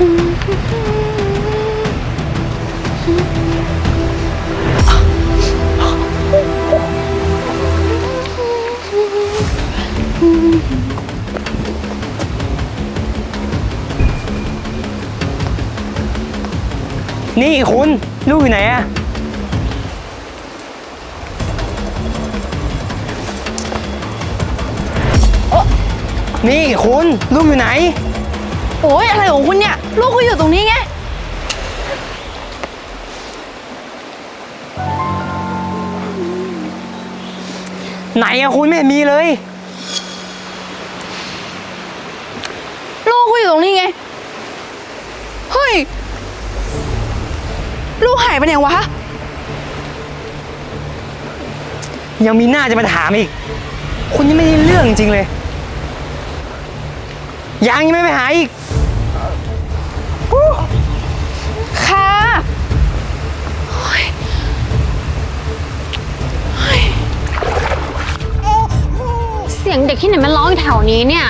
นี่คุณ ลูกอยู่ไหนอะโอ๊ะนี่คุณ ลูกอยู่ไหน โอ้ยอะไรของคุณเนี่ย ลูกก็อยู่ตรงนี้ไง ไหนอะคุณไม่เห็นมีเลย ลูกก็อยู่ตรงนี้ไง เฮ้ย ลูกหายไปไหนวะ ยังมีหน้าจะมาถามอีก คุณยังไม่ได้เรื่องจริงเลย ยังยังไม่ไปหาอีก สียงเด็กที่ไหนมันร้องอยู่แถวนี้เนี่ย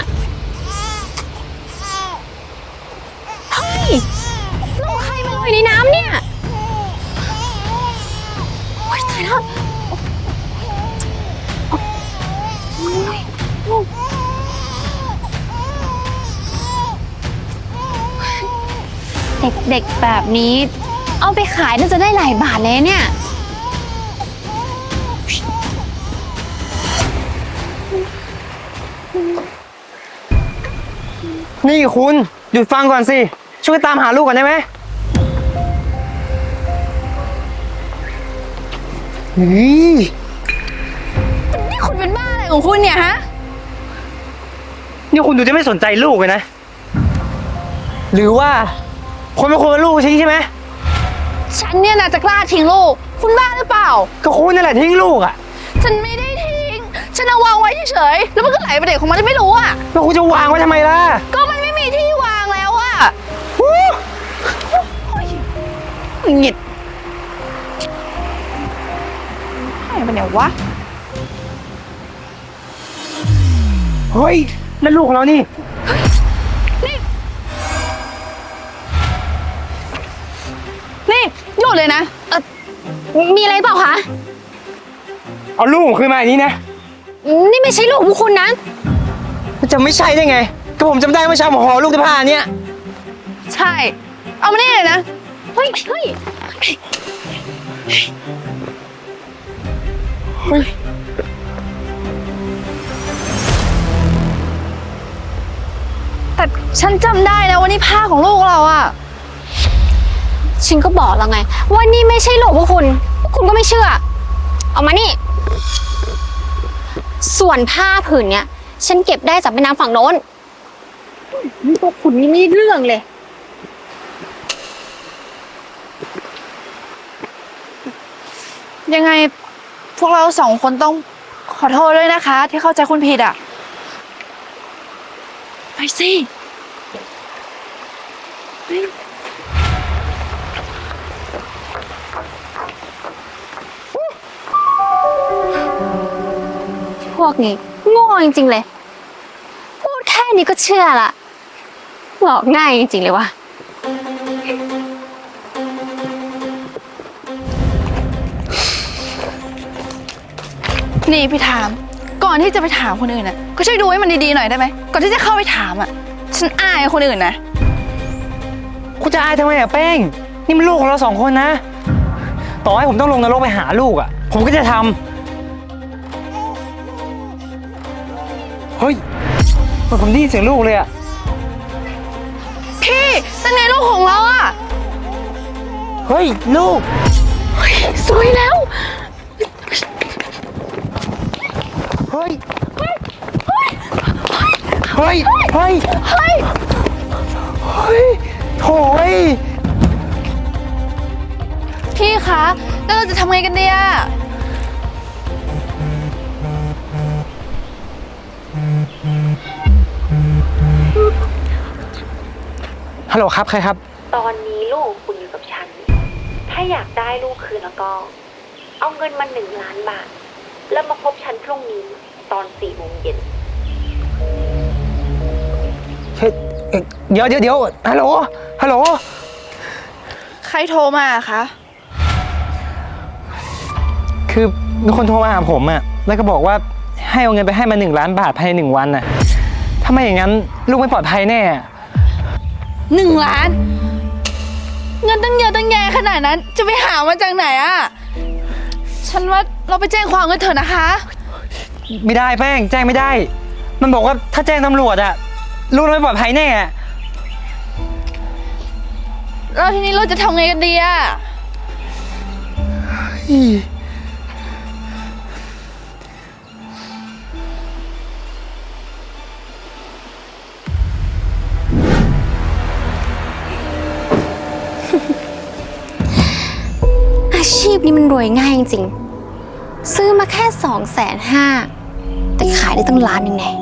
เฮ้ยลูกใครมาลอยในน้ำเนี่ยโอ๊ยตายแล้วโอ๊ยลูกเด็กๆแบบนี้ เอาไปขายน่าจะได้หลายบาทเลยเนี่ย นี่คุณหยุดฟังก่อนสิ ช่วยตามหาลูกก่อนได้ไหมนี่นี่คุณเป็นบ้าอะไรของคุณเนี่ยฮะ นี่คุณดูจะไม่สนใจลูกเลยนะ หรือว่าคนเป็นคนเป็นลูกใช่ใช่ไหมฉันเนี่ยนะจะกล้าทิ้งลูก คุณบ้าหรือเปล่า ก็คุณนั่นแหละทิ้งลูกอะ ฉันไม่ได้ทิ้ง ฉันเอาวางไว้เฉยๆ แล้วมันก็ไหลไปเด็กของมันจะไม่รู้อะแล้วคุณจะวางไว้ทำไมล่ะ ก็ หายไปไหนวะ เฮ้ยนั่นลูกของเรานี่ นี่หยุดเลยนะเออมีอะไรเปล่าคะเอาลูกผมคืนมาอย่างนี้นะ นี่ไม่ใช่ลูกพวกคุณนะ มันจะไม่ใช่ได้ไง ก็ผมจำได้เมื่อเช้าผมห่อลูกในผ้าเนี่ยใช่ เอามานี่เลยนะ เฮ้ยเฮ้ย แต่ฉันจำได้นะว่านี่ผ้าของลูกเราอะฉันก็บอกแล้วไง ว่านี่ไม่ใช่ลูกพวกคุณพวกคุณก็ไม่เชื่อ เอามานี่ ส่วนผ้าผืนเนี้ย ฉันเก็บได้จากแม่น้ำฝั่งโน้น พวกคุณนี่ไม่ได้เรื่องเลย ยังไง พวกเราสองคนต้องขอโทษด้วยนะคะ ที่เข้าใจคุณผิดอะ ไปสิพวกนี้โง่จริงๆเลย พูดแค่นี้ก็เชื่อละหลอกง่ายจริงๆเลยว่ะ นี่พี่ถาม ก่อนที่จะไปถามคนอื่นน่ะก็ช่วยดูให้มันดีๆหน่อยได้ไหมก่อนที่จะเข้าไปถามอะ ฉันอายคนอื่นนะคุณจะอายทำไมอะแป้ง นี่มันลูกของเราสองคนนะ ต่อให้ผมต้องลงนรกไปหาลูกอะผมก็จะทำเฮ้ยเหมือนผมได้ยินเสียงลูกเลยอะพี่นั่นไงลูกของเราอะ เฮ้ย ลูกสวยแล้ว เฮ้ย เฮ้ย เฮ้ย เฮ้ย เฮ้ย เฮ้ยโถ่เอ้ยพี่คะ แล้วเราจะทำไงกันดีอะฮัลโหลครับ ใครครับ ตอนนี้ลูกของคุณอยู่กับฉัน ถ้าอยากได้ลูกคืนแล้วก็ เอาเงินมาหนึ่งล้านบาท แล้วมาพบฉันพรุ่งนี้ตอนสี่โมงเย็น แค่เอ่อเดี๋ยวเดี๋ยวเดี๋ยวฮัลโหลฮัลโหลใครโทรมาคะ คือมีคนโทรมาหาผมอะแล้วก็บอกว่าให้เอาเงินไปให้มาหนึ่งล้านบาทภายในหนึ่งวันน่ะถ้าไม่อย่างนั้นลูกไม่ปลอดภัยแน่อะหนึ่งล้าน เงินตั้งเยอะตั้งแยะขนาดนั้น จะไปหามาจากไหนอะฉันว่าเราไปแจ้งความกันเถอะนะคะ ไม่ได้แป้งแจ้งไม่ได้ มันบอกว่าถ้าแจ้งตำรวจอะ ลูกเราไม่ปลอดภัยแน่อะเราทีนี้เราจะทำไงกันดีอะอาชีพนี้มันรวยง่ายจริงๆ ซื้อมาแค่สองแสนห้าแต่ขายได้ตั้งล้านหนึ่งแน่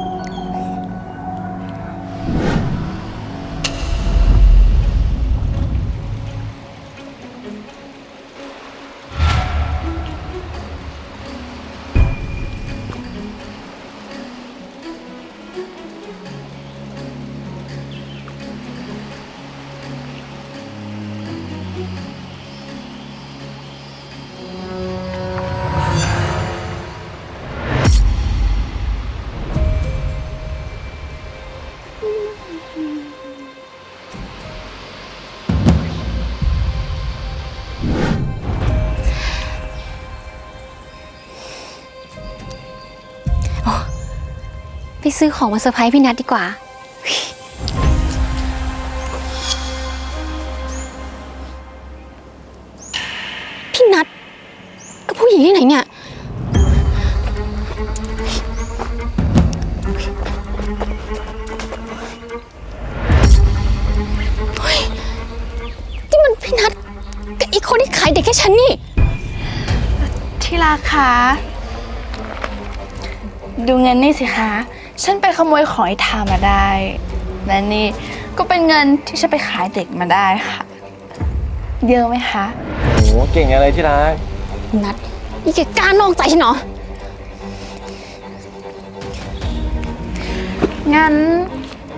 ซื้อของมาเซอร์ไพรส์พี่นัทดีกว่า พี่นัทกับผู้หญิงที่ไหนเนี่ยเฮ้ยนี่มันพี่นัทกับอีกคนที่ขายเด็กให้ฉันนี่ ที่ราคา ดูเงินนี่สิคะ ฉันไปขโมยของไอ้ทามาได้ และนี่ก็เป็นเงินที่ฉันไปขายเด็กมาได้ค่ะ เยอะไหมคะโอ้เก่งอะไรที่รักนัทนี่แกกล้านอกใจฉันเหรอ งั้น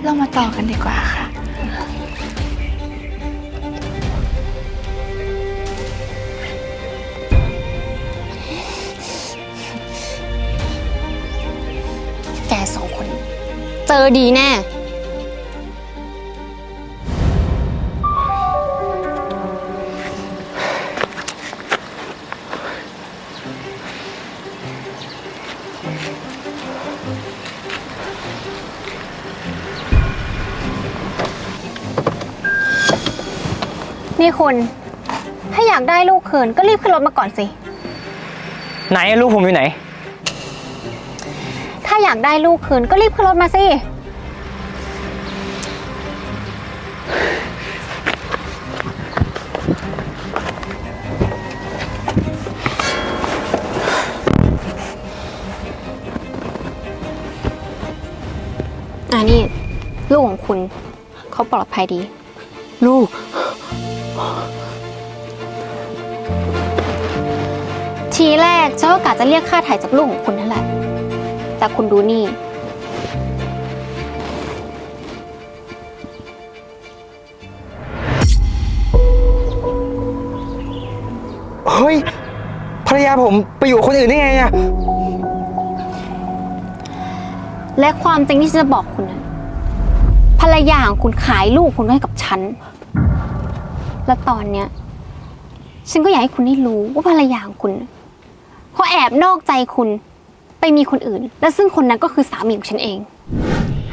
เรามาต่อกันดีกว่าค่ะ เจอดีแน่ นี่คุณ ถ้าอยากได้ลูกเขินก็รีบขึ้นรถมาก่อนสิ ไหนลูกผมอยู่ไหน ถ้าอยากได้ลูกคืนก็รีบขึ้นรถมาสิ อ่านี่ ลูกของคุณ เขาปลอดภัยดี ลูก ทีแรกฉันก็กะจะเรียกค่าถ่ายจากลูกของคุณนั่นแหละ แต่คุณดูนี่ เฮ้ย ภรรยาผมไปอยู่กับคนอื่นได้ไงอะและความจริงที่ฉันจะบอกคุณนะภรรยาของคุณขายลูกคุณให้กับฉัน และตอนเนี้ย ฉันก็อยากให้คุณได้รู้ว่าภรรยาของคุณเขาแอบนอกใจคุณ ไปมีคนอื่น และซึ่งคนนั้นก็คือสามีของฉันเอง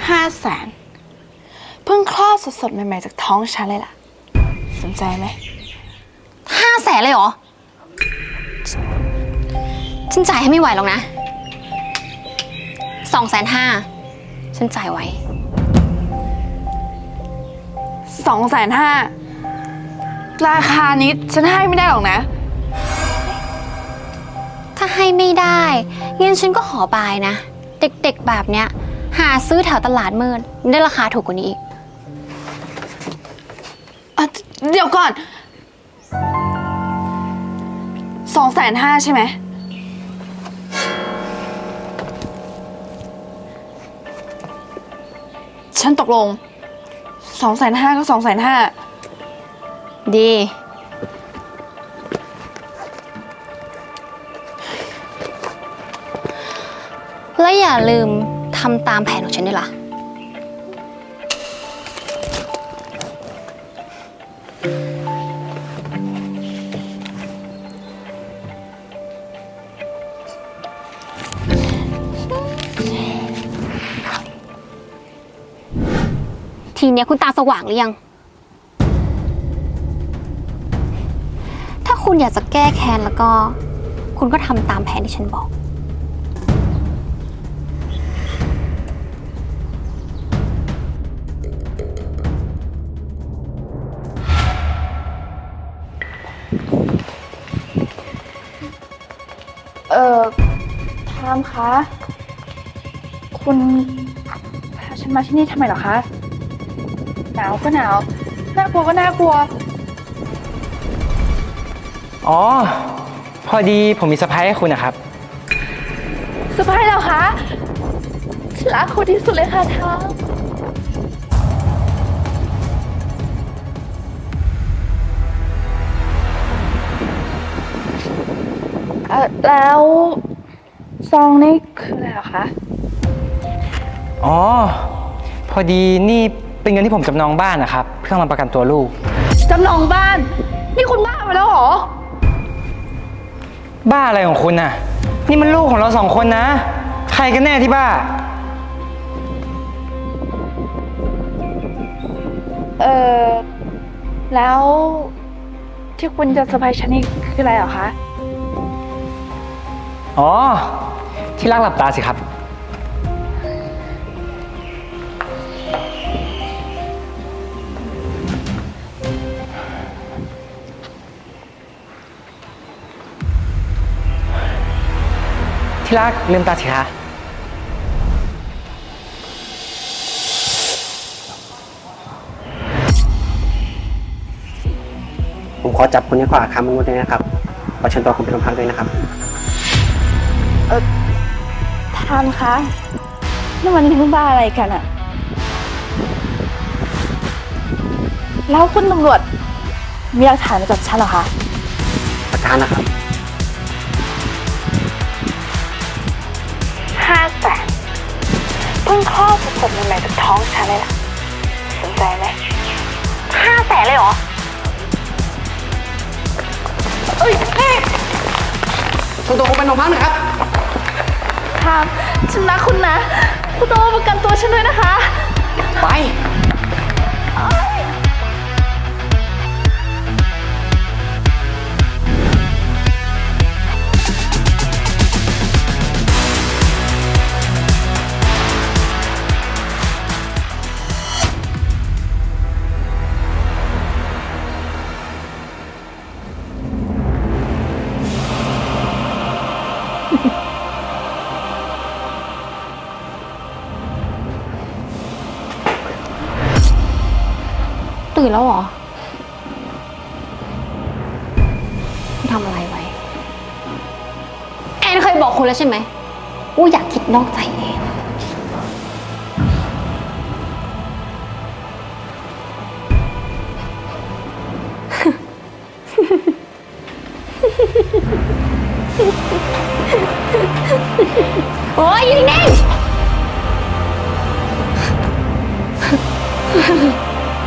ห้าแสนเพิ่งคลอดสดๆใหม่ๆจากท้องฉันเลยล่ะ สนใจไหมห้าแสนเลยเหรอ ฉันจ่ายให้ไม่ไหวหรอกนะสองแสนห้าฉันจ่ายไว้สองแสนห้าราคานี้ฉันให้ไม่ได้หรอกนะถ้า ให้ไม่ได้งั้นฉันก็ขอบายนะ เด็กๆแบบเนี้ย หาซื้อแถวตลาดมืดได้ราคาถูกกว่านี้อีกอะเดี๋ยวก่อนสองแสนห้าใช่ไหม ฉันตกลงสองแสนห้าก็สองแสนห้า ดี อย่าลืมทำตามแผนของฉันด้วยล่ะ ทีเนี้ยคุณตาสว่างหรือยัง ถ้าคุณอยากจะแก้แค้นแล้วก็ คุณก็ทำตามแผนที่ฉันบอก อ่อทามคะ คุณพาฉันมาที่นี่ทำไมเหรอคะ หนาวก็หนาว น่ากลัวก็น่ากลัว อ๋อ พอดีผมมีสะพายให้คุณนะครับ สบายแล้วคะฉันรักคุณที่สุดเลยค่ะทาม อ่อแล้วซองนี่คืออะไรเหรอคะ อ๋อ พอดีนี่เป็นเงินที่ผมจำนองบ้านนะครับ เพื่อมาประกันตัวลูก จำนองบ้าน นี่คุณบ้าไปแล้วเหรอ บ้าอะไรของคุณน่ะ นี่มันลูกของเราสองคนนะ ใครกันแน่ที่บ้า เออแล้วที่คุณจะเซอร์ไพรส์ฉันนี่คืออะไรเหรอคะ อ๋อ ที่รักหลับตาสิครับ ที่รักลืมตาสิคะผมขอจับคุณในข้อหาค้ามนุษย์ด้วยนะครับ ขอเชิญตัวคุณไปโรงพักด้วยนะครับ ทามคะนี่มันเรื่องบ้าอะไรกันอะแล้วคุณตำรวจ มีหลักฐานมาจับฉันเหรอคะประธานนะครับห้าแสนเพิ่งคลอดสดๆใหม่ๆจากท้องฉันเลยล่ะสนใจไหมห้าแสนเลยเหรอ ส่งตัวคุณไปโรงพักหน่อยครับทามฉันรักคุณนะ คุณต้องมาประกันตัวฉันด้วยนะคะ ไป ตื่นแล้วเหรอคุณทำอะไรไว้ แอนเคยบอกคุณแล้วใช่ไหมว่าอยากคิดนอกใจแอนโอ้ยอยืนนิ่งๆ